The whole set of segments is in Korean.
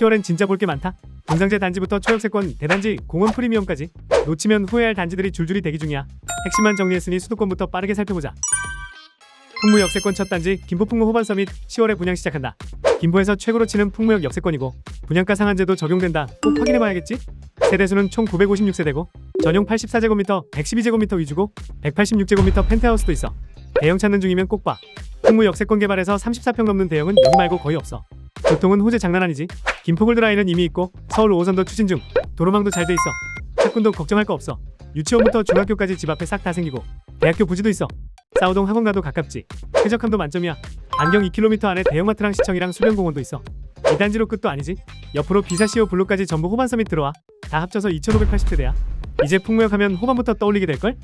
10월엔 진짜 볼 게 많다. 분상제 단지부터 초역세권, 대단지, 공원 프리미엄까지 놓치면 후회할 단지들이 줄줄이 대기 중이야. 핵심만 정리했으니 수도권부터 빠르게 살펴보자. 풍무 역세권 첫 단지 김포풍무 호반 서밋 10월에 분양 시작한다. 김포에서 최고로 치는 풍무역 역세권이고 분양가 상한제도 적용된다. 꼭 확인해봐야겠지? 세대수는 총 956세대고 전용 84제곱미터, 112제곱미터 위주고 186제곱미터 펜트하우스도 있어. 대형 찾는 중이면 꼭 봐. 풍무 역세권 개발에서 34평 넘는 대형은 여기 말고 거의 없어. 교통은 호재 장난 아니지. 김포골 드라인은 이미 있고 서울 5호선도 추진 중. 도로망도 잘 돼 있어. 학군도 걱정할 거 없어. 유치원부터 중학교까지 집 앞에 싹 다 생기고 대학교 부지도 있어. 싸우동 학원가도 가깝지. 쾌적함도 만점이야. 반경 2km 안에 대형마트랑 시청이랑 수변공원도 있어. 이 단지로 끝도 아니지. 옆으로 비사시오 블루까지 전부 호반 서밋 들어와. 다 합쳐서 2,580세대야. 이제 풍무역 하면 호반부터 떠올리게 될걸?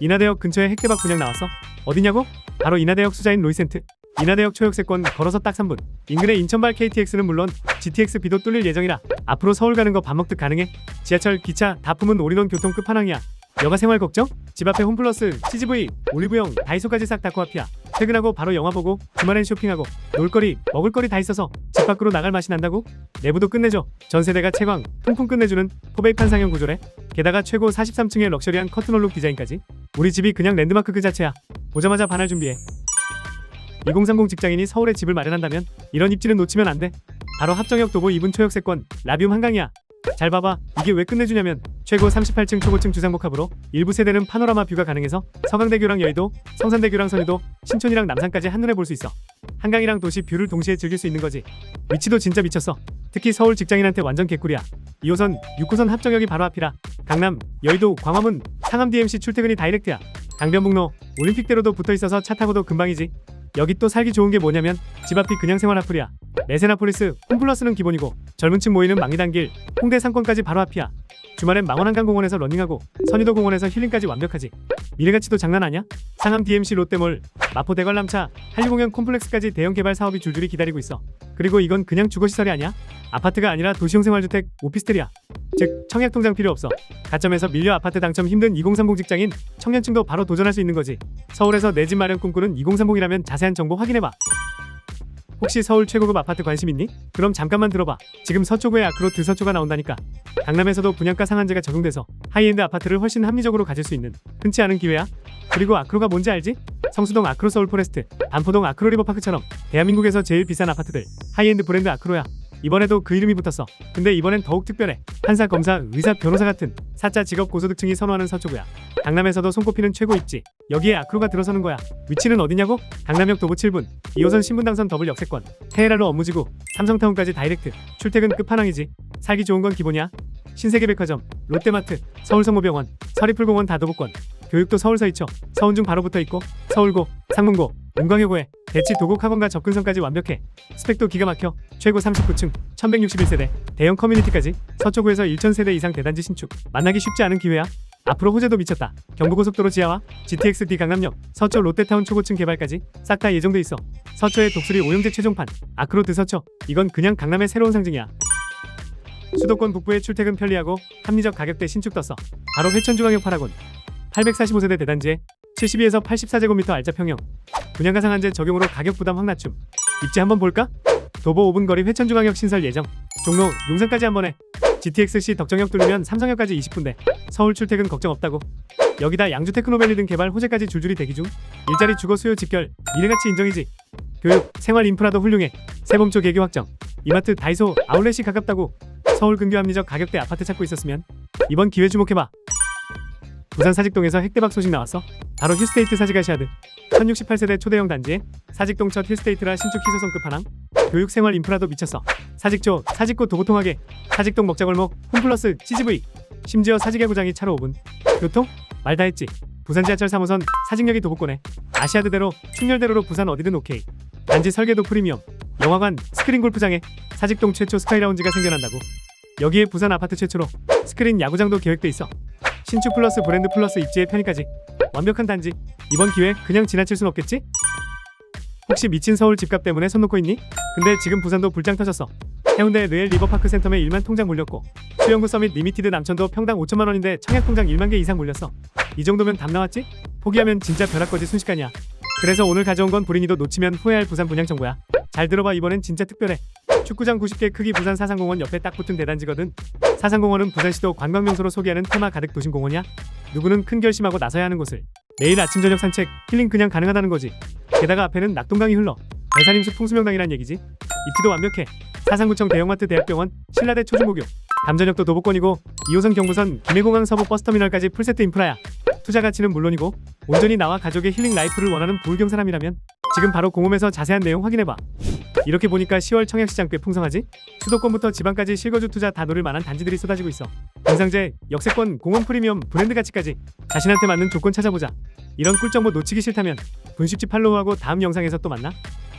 인하대역 근처에 핵대박 분양 나왔어. 어디냐고? 바로 인하대역 수자인 로이센트. 인하대역 초역세권 걸어서 딱 3분. 인근의 인천발 KTX는 물론 GTX 비도 뚫릴 예정이라 앞으로 서울 가는 거 밥 먹듯 가능해. 지하철, 기차 다 품은 올인원 교통 끝판왕이야. 여가 생활 걱정? 집 앞에 홈플러스, CGV, 올리브영, 다이소까지 싹 다 코앞이야. 퇴근하고 바로 영화 보고 주말엔 쇼핑하고 놀거리, 먹을거리 다 있어서 집 밖으로 나갈 맛이 난다고? 내부도 끝내줘. 전 세대가 채광, 통풍 끝내주는 포베이 판상형 구조래. 게다가 최고 43층의 럭셔리한 커튼홀룩 디자인까지. 우리 집이 그냥 랜드마크 그 자체야. 보자마자 반할 준비해. 2030 직장인이 서울에 집을 마련한다면 이런 입지는 놓치면 안 돼. 바로 합정역 도보 2분 초역세권 라비움 한강이야. 잘 봐봐. 이게 왜 끝내주냐면 최고 38층 초고층 주상복합으로 일부 세대는 파노라마 뷰가 가능해서 서강대교랑 여의도, 성산대교랑 선유도, 신촌이랑 남산까지 한눈에 볼 수 있어. 한강이랑 도시 뷰를 동시에 즐길 수 있는 거지. 위치도 진짜 미쳤어. 특히 서울 직장인한테 완전 개꿀이야. 2호선, 6호선 합정역이 바로 앞이라 강남, 여의도, 광화문, 상암 DMC 출퇴근이 다이렉트야. 강변북로, 올림픽대로도 붙어 있어서 차 타고도 금방이지. 여기 또 살기 좋은 게 뭐냐면 집 앞이 그냥 생활 아플이야. 메세나폴리스, 홈플러스는 기본이고 젊은 층 모이는 망리단길, 홍대 상권까지 바로 앞이야. 주말엔 망원 한강공원에서 러닝하고 선유도 공원에서 힐링까지 완벽하지. 미래가치도 장난 아니야? 상암 DMC 롯데몰, 마포 대관람차, 한류공연 콤플렉스까지 대형 개발 사업이 줄줄이 기다리고 있어. 그리고 이건 그냥 주거시설이 아니야? 아파트가 아니라 도시형 생활주택, 오피스텔이야. 즉 청약 통장 필요 없어. 가점에서 밀려 아파트 당첨 힘든 2030 직장인 청년층도 바로 도전할 수 있는 거지. 서울에서 내 집 마련 꿈꾸는 2030이라면 자세한 정보 확인해봐. 혹시 서울 최고급 아파트 관심 있니? 그럼 잠깐만 들어봐. 지금 서초구에 아크로 드 서초가 나온다니까. 강남에서도 분양가 상한제가 적용돼서 하이엔드 아파트를 훨씬 합리적으로 가질 수 있는 흔치 않은 기회야. 그리고 아크로가 뭔지 알지? 성수동 아크로 서울 포레스트, 반포동 아크로 리버파크처럼 대한민국에서 제일 비싼 아파트들 하이엔드 브랜드 아크로야. 이번에도 그 이름이 붙었어. 근데 이번엔 더욱 특별해. 판사, 검사, 의사, 변호사 같은 사자 직업 고소득층이 선호하는 서초구야. 강남에서도 손꼽히는 최고 입지. 여기에 아크로가 들어서는 거야. 위치는 어디냐고? 강남역 도보 7분. 2호선 신분당선 더블 역세권. 테헤라로 업무지구. 삼성타운까지 다이렉트. 출퇴근 끝판왕이지. 살기 좋은 건 기본이야. 신세계백화점, 롯데마트, 서울성모병원, 서리풀공원 다도보권. 교육도 서울서 있죠. 서운중 바로 붙어 있고 서울고, 상문고, 은광여고에 대치 도곡 학원과 접근성까지 완벽해. 스펙도 기가 막혀. 최고 39층, 1161세대, 대형 커뮤니티까지 서초구에서 1000세대 이상 대단지 신축. 만나기 쉽지 않은 기회야. 앞으로 호재도 미쳤다. 경부고속도로 지하와 GTX-D 강남역, 서초 롯데타운 초고층 개발까지 싹 다 예정돼 있어. 서초의 독수리 오영재 최종판, 아크로 드 서초. 이건 그냥 강남의 새로운 상징이야. 수도권 북부의 출퇴근 편리하고 합리적 가격대 신축 떴어. 바로 회천중앙역 파라곤. 845세대 대단지에 72에서 84제곱미터 알짜 평형. 분양가 상한제 적용으로 가격 부담 확 낮춤. 입지 한번 볼까? 도보 5분 거리 회천중앙역 신설 예정. 종로, 용산까지 한 번에. GTX-C 덕정역 뚫리면 삼성역까지 20분대. 서울 출퇴근 걱정 없다고. 여기다 양주 테크노밸리 등 개발 호재까지 줄줄이 대기 중. 일자리 주거 수요 직결. 미래가치 인정이지. 교육, 생활 인프라도 훌륭해. 세범초 개교 확정. 이마트, 다이소, 아울렛이 가깝다고. 서울 근교 합리적 가격대 아파트 찾고 있었으면 이번 기회 주목해봐. 부산 사직동에서 핵대박 소식 나왔어. 바로 휴스테이트 사직아시아드. 1068세대 초대형 단지에 사직동 첫 휴스테이트라 신축 희소성 끝판왕. 교육 생활 인프라도 미쳤어. 사직초, 사직구 도보통하게, 사직동 먹자골목, 홈플러스, CGV. 심지어 사직야구장이 차로 5분. 교통? 말 다 했지. 부산 지하철 3호선 사직역이 도보권에 아시아드대로 충렬대로로 부산 어디든 오케이. 단지 설계도 프리미엄. 영화관, 스크린 골프장에 사직동 최초 스카이라운지가 생겨난다고. 여기에 부산 아파트 최초로 스크린 야구장도 계획돼 있어. 신축 플러스 브랜드 플러스 입지의 편의까지 완벽한 단지. 이번 기회 그냥 지나칠 순 없겠지? 혹시 미친 서울 집값 때문에 손 놓고 있니? 근데 지금 부산도 불장 터졌어. 해운대 르엘 리버파크 센텀에 1만 통장 몰렸고 수영구 서밋 리미티드 남천도 평당 5천만 원인데 청약 통장 1만 개 이상 몰렸어. 이 정도면 답 나왔지? 포기하면 진짜 벼락 거지 순식간이야. 그래서 오늘 가져온 건 불인이도 놓치면 후회할 부산 분양 정보야. 잘 들어봐 이번엔 진짜 특별해. 축구장 90개 크기 부산 사상공원 옆에 딱 붙은 대단지거든. 사상공원은 부산시도 관광명소로 소개하는 테마 가득 도심 공원이야. 누구는 큰 결심하고 나서야 하는 곳을. 매일 아침 저녁 산책, 힐링 그냥 가능하다는 거지. 게다가 앞에는 낙동강이 흘러. 대산임수 풍수명당이란 얘기지. 입지도 완벽해. 사상구청 대형마트 대학병원, 신라대 초중고교. 담전역도 도보권이고 2호선 경부선 김해공항 서부 버스터미널까지 풀세트 인프라야. 투자 가치는 물론이고 온전히 나와 가족의 힐링 라이프를 원하는 부울경 사람이라면 지금 바로 공홈에서 자세한 내용 확인해봐. 이렇게 보니까 10월 청약시장 꽤 풍성하지? 수도권부터 지방까지 실거주 투자 다 노릴 만한 단지들이 쏟아지고 있어. 인상제, 역세권, 공원 프리미엄, 브랜드 가치까지 자신한테 맞는 조건 찾아보자. 이런 꿀정보 놓치기 싫다면 분식집 팔로우하고 다음 영상에서 또 만나.